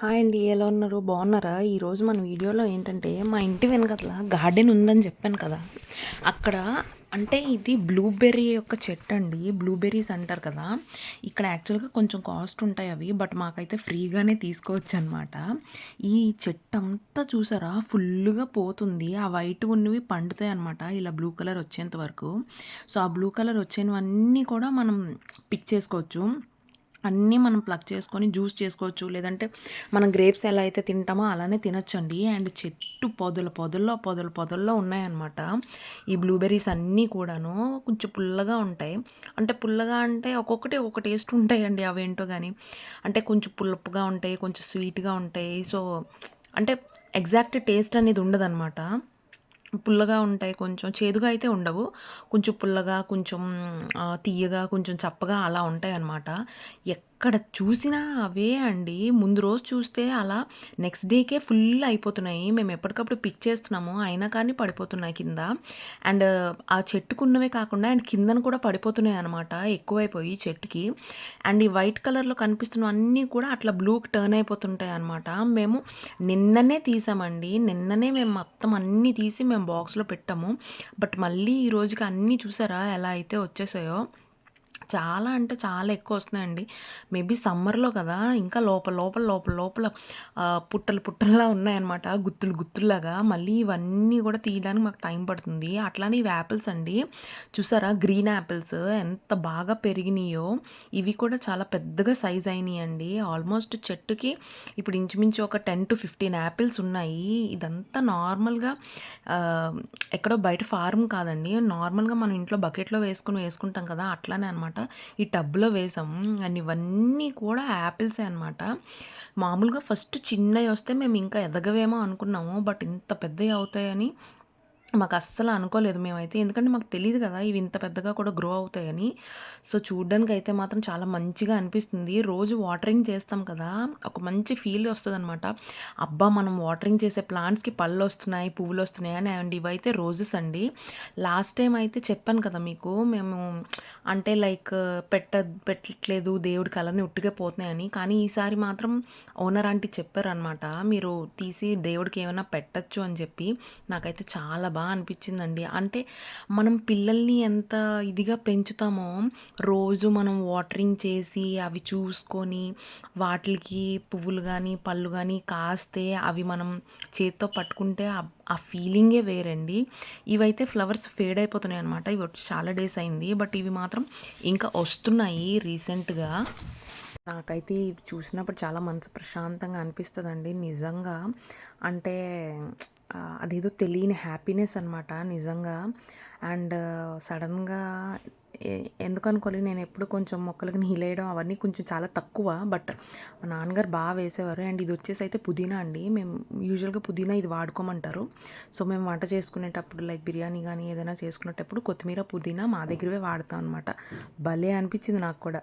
Hi అండి ఎలా ఉన్నారు? బాగున్నారా? ఈరోజు మన వీడియోలో ఏంటంటే మా ఇంటి వెనకట్ల గార్డెన్ ఉందని చెప్పాను కదా. అక్కడ అంటే ఇది బ్లూబెర్రీ యొక్క చెట్టు అండి. బ్లూబెర్రీస్ అంటారు కదా. ఇక్కడ యాక్చువల్గా కొంచెం కాస్ట్ ఉంటాయి అవి బట్ మాకైతే ఫ్రీగానే తీసుకోవచ్చు అనమాట ఈ చెట్టు అంతా చూసారా? ఫుల్గా పోతుంది. ఆ వైట్ ఉన్నవి పండుతాయి అనమాట ఇలా బ్లూ కలర్ వచ్చేంత వరకు. సో ఆ బ్లూ కలర్ వచ్చేవన్నీ కూడా మనం పిక్ చేసుకోవచ్చు. అన్నీ మనం ప్లగ్ చేసుకొని జ్యూస్ చేసుకోవచ్చు. లేదంటే మనం గ్రేప్స్ ఎలా అయితే తింటామో అలానే తినొచ్చండి. అండ్ చెట్టు పొదలు పొదల్లో పొదలు పొదల్లో ఉన్నాయన్నమాట. ఈ బ్లూబెర్రీస్ అన్నీ కూడాను కొంచెం పుల్లగా ఉంటాయి. అంటే పుల్లగా అంటే ఒక్కొక్కటి ఒక్కొక్క టేస్ట్ ఉంటాయండి అవేంటో కానీ అంటే కొంచెం పుల్లపుగా ఉంటాయి కొంచెం స్వీట్గా ఉంటాయి. సో అంటే ఎగ్జాక్ట్ టేస్ట్ అనేది ఉండదన్నమాట. పుల్లగా ఉంటాయి కొంచెం. చేదుగా అయితే ఉండవు. కొంచెం పుల్లగా కొంచెం తీయగా కొంచెం చప్పగా అలా ఉంటాయి అన్నమాట ఎక్కడ చూసినా అవే అండి. ముందు రోజు చూస్తే అలా నెక్స్ట్ డేకే ఫుల్ అయిపోతున్నాయి. మేము ఎప్పటికప్పుడు పిక్ చేస్తున్నాము అయినా కానీ పడిపోతున్నాయి కింద. అండ్ ఆ చెట్టుకున్నవే కాకుండా అండ్ కిందన కూడా పడిపోతున్నాయి అనమాట ఎక్కువైపోయి చెట్టుకి. అండ్ ఈ వైట్ కలర్లో కనిపిస్తున్న అన్నీ కూడా అట్లా బ్లూకి టర్న్ అయిపోతుంటాయి అనమాట మేము నిన్ననే తీసామండి. నిన్ననే మేము మొత్తం అన్నీ తీసి మేము బాక్స్లో పెట్టాము. బట్ మళ్ళీ ఈ రోజుకి అన్నీ చూసారా? ఎలా అయితే వచ్చేసాయో. చాలా అంటే చాలా ఎక్కువ వస్తున్నాయండి మేబీ సమ్మర్లో కదా ఇంకా లోపల లోపల లోపల లోపల పుట్టలు పుట్టల్లా ఉన్నాయన్నమాట. గుత్తులు గుత్తుల్లాగా. మళ్ళీ ఇవన్నీ కూడా తీయడానికి మాకు టైం పడుతుంది. అట్లానే ఇవి యాపిల్స్ అండి. చూసారా? గ్రీన్ యాపిల్స్ ఎంత బాగా పెరిగినాయో. ఇవి కూడా చాలా పెద్దగా సైజ్ అయినాయి అండి ఆల్మోస్ట్ చెట్టుకి ఇప్పుడు ఇంచుమించు ఒక టెన్ టు ఫిఫ్టీన్ యాపిల్స్ ఉన్నాయి. ఇదంతా నార్మల్గా ఎక్కడో బయట ఫార్మ్ కాదండి. నార్మల్గా మనం ఇంట్లో బకెట్లో వేసుకుని వేసుకుంటాం కదా అట్లానే అనమాట ఈ టబ్లో వేసాము అండ్ ఇవన్నీ కూడా యాపిల్సే అనమాట. మామూలుగా ఫస్ట్ చిన్నవి వస్తే మేము ఇంకా ఎదగవేమో అనుకున్నాము. బట్ ఇంత పెద్దవి అవుతాయని మాకు అస్సలు అనుకోలేదు మేమైతే. ఎందుకంటే మాకు తెలియదు కదా ఇవి ఇంత పెద్దగా కూడా గ్రో అవుతాయని. సో చూడ్డానికి అయితే మాత్రం చాలా మంచిగా అనిపిస్తుంది. రోజు వాటరింగ్ చేస్తాం కదా ఒక మంచి ఫీల్ వస్తుంది అనమాట అబ్బా మనం వాటరింగ్ చేసే ప్లాంట్స్కి పళ్ళు వస్తున్నాయి పువ్వులు వస్తున్నాయి అని అండ్. ఇవైతే రోజెస్ అండి. లాస్ట్ టైం అయితే చెప్పాను కదా మీకు మేము అంటే లైక్ పెట్ట పెట్టట్లేదు దేవుడి కలర్ని ఉట్టిగా పోతున్నాయని. కానీ ఈసారి మాత్రం ఓనర్ ఆంటీ చెప్పారనమాట మీరు తీసి దేవుడికి ఏమైనా పెట్టచ్చు అని చెప్పి. నాకైతే చాలా బాగా అనిపించిందండి. అంటే మనం పిల్లల్ని ఎంత ఇదిగా పెంచుతామో రోజు మనం వాటరింగ్ చేసి అవి చూసుకొని వాటికి పువ్వులు కానీ పళ్ళు కానీ కాస్తే అవి మనం చేత్తో పట్టుకుంటే ఆ ఫీలింగే వేరండి. ఇవైతే ఫ్లవర్స్ ఫేడ్ అయిపోతున్నాయి అనమాట ఇవి చాలా డేస్ అయింది. బట్ ఇవి మాత్రం ఇంకా వస్తున్నాయి రీసెంట్గా. నాకైతే ఇవి చూసినప్పుడు చాలా మనసు ప్రశాంతంగా అనిపిస్తుందండి. నిజంగా అంటే అదేదో తెలియని హ్యాపీనెస్ అనమాట నిజంగా. అండ్ సడన్గా ఎందుకనుకోలేదు నేను ఎప్పుడు కొంచెం మొక్కలకి నీళ్ళేయడం అవన్నీ కొంచెం చాలా తక్కువ. బట్ మా నాన్నగారు బాగా వేసేవారు. అండ్ ఇది వచ్చేసి అయితే పుదీనా అండి. మేము యూజువల్గా పుదీనా ఇది వాడుకోమంటారు. సో మేము వంట చేసుకునేటప్పుడు లైక్ బిర్యానీ కానీ ఏదైనా చేసుకునేటప్పుడు కొత్తిమీర పుదీనా మా దగ్గరవే వాడతాం అనమాట భలే అనిపించింది నాకు కూడా.